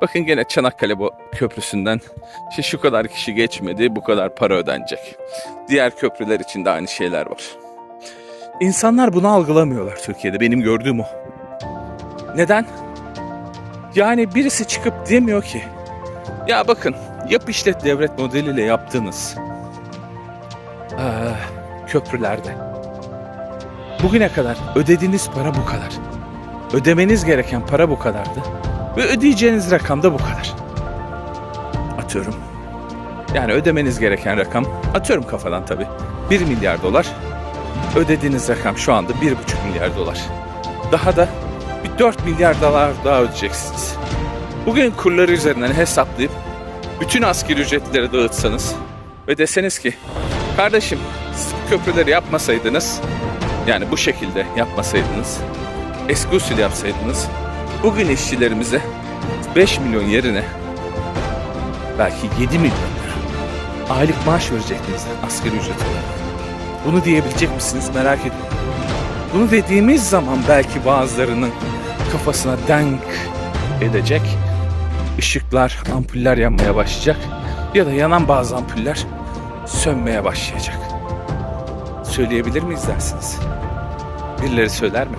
Bakın gene Çanakkale köprüsünden işte şu kadar kişi geçmedi, bu kadar para ödenecek. Diğer köprüler için de aynı şeyler var. İnsanlar bunu algılamıyorlar Türkiye'de. Benim gördüğüm o. Neden? Yani birisi çıkıp demiyor ki ya bakın yap işlet devlet modeliyle yaptığınız eee, köprülerde bugüne kadar ödediğiniz para bu kadar. Ödemeniz gereken para bu kadardı. Ve ödeyeceğiniz rakam da bu kadar. Atıyorum. Yani ödemeniz gereken rakam, atıyorum kafadan tabii. 1 milyar dolar. Ödediğiniz rakam şu anda 1,5 milyar dolar. Daha da bir 4 milyar dolar daha ödeyeceksiniz. Bugün kurları üzerinden hesaplayıp bütün asgari ücretleri dağıtsanız ve deseniz ki kardeşim köprüleri yapmasaydınız yani bu şekilde yapmasaydınız eski usul yapsaydınız bugün işçilerimize 5 milyon yerine belki 7 milyon aylık maaş verecektiniz asgari ücret olarak. Bunu diyebilecek misiniz merak ediyorum. Bunu dediğimiz zaman belki bazılarının kafasına denk edecek. ışıklar, ampuller yanmaya başlayacak. Ya da yanan bazı ampuller sönmeye başlayacak. Söyleyebilir miyiz dersiniz? Birileri söyler mi?